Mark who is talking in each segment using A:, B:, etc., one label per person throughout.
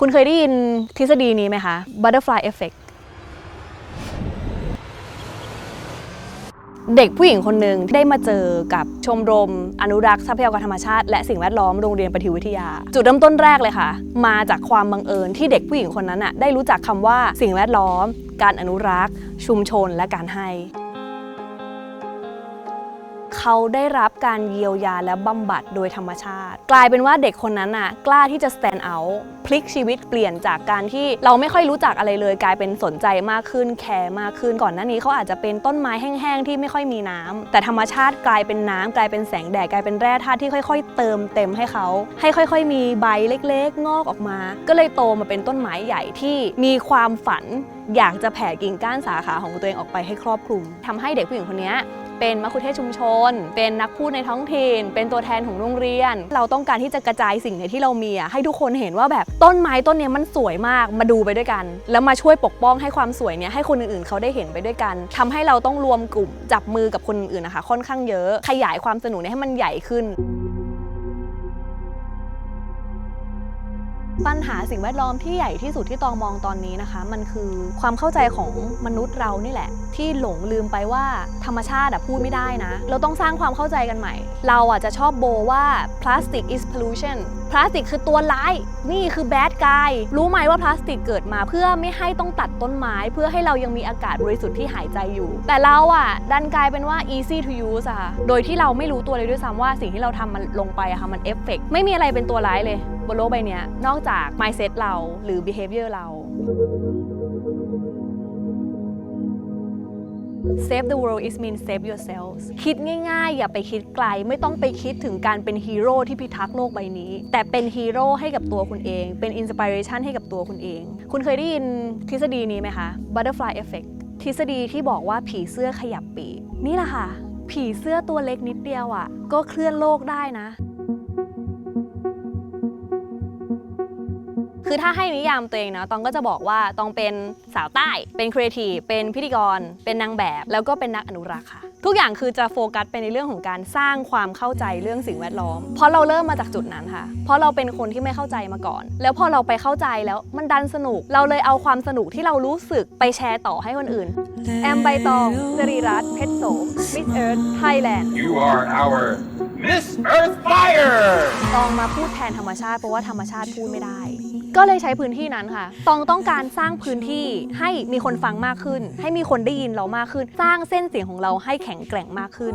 A: คุณเคยได้ยินทฤษฎีนี้ไหมคะ butterfly effect เด็กผู้หญิงคนหนึ่งได้มาเจอกับชมรม อนุรักษ์ทรัพยากรธรรมชาติ และสิ่งแวดล้อมโรงเรียนปฏิวิทยา จุดเริ่มต้นแรกเลยค่ะ มาจากความบังเอิญที่เด็กผู้หญิงคนนั้นน่ะได้รู้จักคำว่าสิ่งแวดล้อม การอนุรักษ์ ชุมชนและการให้ เขาได้รับการเยียวยาและบำบัดโดยธรรมชาติ กลายเป็นว่าเด็กคนนั้นน่ะกล้าที่จะ stand out พลิกชีวิตเปลี่ยนจากการที่เราไม่ค่อยรู้จักอะไรเลย กลายเป็นสนใจมากขึ้นแคร์มากขึ้นก่อนหน้านี้เขาอาจจะเป็นต้นไม้แห้งๆที่ไม่ค่อยมีน้ำแต่ธรรมชาติกลายเป็นน้ำกลายเป็นแสงแดดกลายเป็นแร่ธาตุที่ค่อย ๆ เติมเต็มให้เขาให้ค่อย ๆ มีใบเล็ก ๆ งอกออกมา ก็เลยโตมาเป็นต้นไม้ใหญ่ที่มีความฝันอยากจะแผ่กิ่งก้านสาขาของตัวเองออกไปให้ครอบคลุมทำให้เด็กผู้หญิงคนนี้เป็นมัคคุเทศก์ชุมชน เป็นนักพูดในท้องถิ่น เป็นตัวแทนของโรงเรียน เราต้องการที่จะกระจายสิ่งในที่เรามีอะให้ทุกคนเห็นว่าแบบต้นไม้ต้นนี้มันสวยมากมาดูไปด้วยกัน แล้วมาช่วยปกป้องให้ความสวยเนี้ยให้คนอื่นๆเขาได้เห็นไปด้วยกันทำให้เราต้องรวมกลุ่มจับมือกับคนอื่นนะคะค่อนข้างเยอะ ขยายความสนุกเนี้ให้มันใหญ่ขึ้น ปัญหาสิ่งแวดล้อมที่ใหญ่ที่สุดที่ตองมองตอนนี้นะคะ มันคือความเข้าใจของมนุษย์เรานี่แหละ ที่หลงลืมไปว่าธรรมชาติอะพูดไม่ได้นะ เราต้องสร้างความเข้าใจกันใหม่ เราอะจะชอบโบว่า plastic is pollution พลาสติกคือตัวร้าย นี่คือแบดกาย รู้ไหมว่าพลาสติกเกิดมาเพื่อไม่ให้ต้องตัดต้นไม้ เพื่อให้เรายังมีอากาศบริสุทธิ์ที่หายใจอยู่ แต่เราอะดันกลายเป็นว่า easy to use อะค่ะโดยที่เราไม่รู้ตัวเลยด้วยซ้ำว่าสิ่งที่เราทำมันลงไปอะค่ะมันเอฟเฟกไม่มีอะไรเป็นตัวร้ายเลยบนโลกใบนี้นอกจาก mindset เราหรือ behavior เรา Save the world is mean save yourselves คิดง่ายๆ อย่าไปคิดไกล ไม่ต้องไปคิดถึงการเป็นฮีโร่ที่พิทักษ์โลกใบนี้ แต่เป็นฮีโร่ให้กับตัวคุณเอง เป็นอินสปิเรชันให้กับตัวคุณเอง คุณเคยได้ยินทฤษฎีนี้ไหมคะ butterfly effect ทฤษฎีที่บอกว่าผีเสื้อขยับปีกนี่แหละค่ะ ผีเสื้อตัวเล็กนิดเดียวอะ่ะ ก็เคลื่อนโลกได้นะ คือถ้าให้นิยามตัวเองนะตองก็จะบอกว่าตองเป็นสาวใต้ เป็นครีเอทีฟเป็นพิธีกร เป็นนางแบบ แล้วก็เป็นนักอนุรักษ์ค่ะ ทุกอย่างคือจะโฟกัสไปในเรื่องของการสร้างความเข้าใจเรื่องสิ่งแวดล้อม เพราะเราเริ่มมาจากจุดนั้นค่ะ เพราะเราเป็นคนที่ไม่เข้าใจมาก่อน แล้วพอเราไปเข้าใจแล้วมันดันสนุก เราเลยเอาความสนุกที่เรารู้สึกไปแชร์ต่อให้คนอื่น แอมใบตองจรีรัตน์เพชรโสม Miss Earth Thailand
B: You are our Miss Earth Fire!
A: ตองมาพูดแทนธรรมชาติเพราะว่าธรรมชาติพูดไม่ได้ ก็เลยใช้พื้นที่นั้นค่ะ ตองต้องการสร้างพื้นที่ให้มีคนฟังมากขึ้น ให้มีคนได้ยินเรามากขึ้น สร้างเส้นเสียงของเราให้แข็งแกร่งมากขึ้น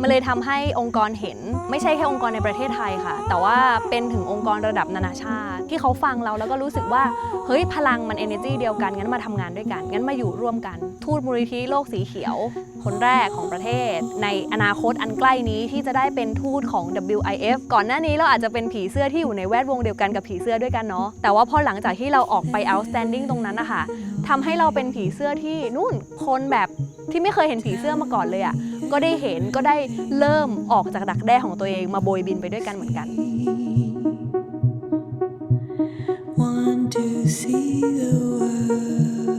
A: มันเลยทำให้องค์กรเห็น ไม่ใช่แค่องค์กรในประเทศไทยค่ะ แต่ว่าเป็นถึงองค์กรระดับนานาชาติ ที่เขาฟังเราแล้วก็รู้สึกว่าเฮ้ยพลังมัน energy เดียวกันงั้นมาทำงานด้วยกันงั้นมาอยู่ร่วมกัน ทูตมูลนิธิโลกสีเขียว คนแรกของประเทศ ในอนาคตอันใกล้นี้ที่จะได้เป็นทูตของ WIF ก่อนหน้านี้เราอาจจะเป็นผีเสื้อที่อยู่ในแวดวงเดียวกันกับผีเสื้อด้วยกันเนาะแต่ว่าพอหลังจากที่เราออกไป outstanding ตรงนั้นนะคะทำให้เราเป็นผีเสื้อที่นู่นคนแบบที่ไม่เคยเห็นผีเสื้อมาก่อนเลยอะ่ะก็ได้เห็นก็ได้เริ่มออกจากดักแด้ของตัวเองมาโบยบินไปด้วยกันเหมือนกัน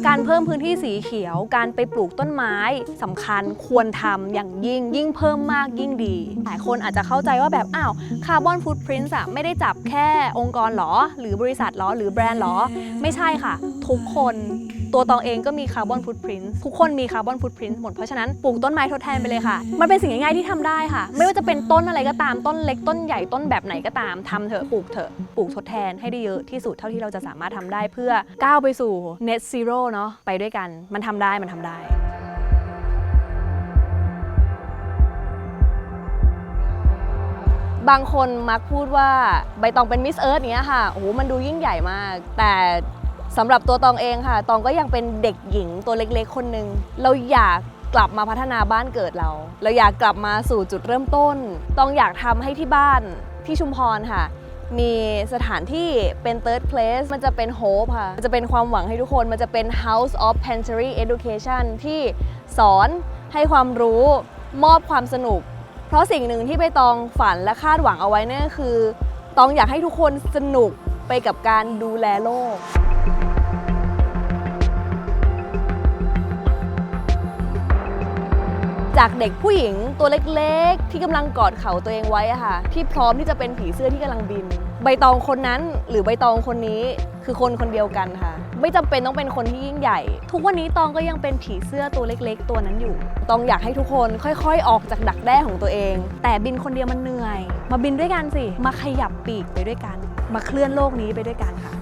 A: การเพิ่มพื้นที่สีเขียว การไปปลูกต้นไม้สำคัญควรทำอย่างยิ่งยิ่งเพิ่มมากยิ่งดี หลายคนอาจจะเข้าใจว่าแบบอ้าวคาร์บอนฟุตพิ้นอะไม่ได้จับแค่องค์กรหรอ หรือบริษัทหรอ หรือแบรนด์หรอ ไม่ใช่ค่ะ ทุกคน ตัวตองเองก็มีคาร์บอนฟุตพิ้นทุกคนมีคาร์บอนฟุตพิ้นหมดเพราะฉะนั้นปลูกต้นไม้ทดแทนไปเลยค่ะ มันเป็นสิ่งง่ายๆที่ทำได้ค่ะ ไม่ว่าจะเป็นต้นอะไรก็ตามต้นเล็กต้นใหญ่ต้นแบบไหนก็ตามทำเถอะปลูกเถอะปลูกทดแทนให้ได้เยอะที่สุดเท่าที่เราจะสามารถทำได้เพื่อก้าวไปสู่ net zero เนาะไปด้วยกัน มันทำได้มันทำได้บางคนมักพูดว่าใบตองเป็นมิสเอิร์ธเนี้ยค่ะ โอ้โห มันดูยิ่งใหญ่มาก แต่ สำหรับตัวตองเองค่ะ ตองก็ยังเป็นเด็กหญิงตัวเล็กๆ คนหนึ่งเราอยากกลับมาพัฒนาบ้านเกิดเรา เราอยากกลับมาสู่จุดเริ่มต้นตองอยากทำให้ที่บ้านที่ชุมพรค่ะ มีสถานที่เป็น third place มันจะเป็น hope ค่ะ มันจะเป็นความหวังให้ทุกคน มันจะเป็น house of pantry education ที่สอนให้ความรู้มอบความสนุก เพราะสิ่งหนึ่งที่ใบตองฝันและคาดหวังเอาไว้นั่นคือ ตองอยากให้ทุกคนสนุกไปกับการดูแลโลก จากเด็กผู้หญิงตัวเล็กๆ ที่กำลังกอดเข่าตัวเองไว้อะค่ะ ที่พร้อมที่จะเป็นผีเสื้อที่กำลังบิน ใบตองคนนั้นหรือใบตองคนนี้คือคนคนเดียวกันค่ะ ไม่จำเป็นต้องเป็นคนที่ยิ่งใหญ่ ทุกวันนี้ตองก็ยังเป็นผีเสื้อตัวเล็ก ๆ ตัวนั้นอยู่ ตองอยากให้ทุกคนค่อย ๆ ออกจากดักแด้ของตัวเอง แต่บินคนเดียวมันเหนื่อย มาบินด้วยกันสิมาขยับปีกไปด้วยกัน มาเคลื่อนโลกนี้ไปด้วยกันค่ะ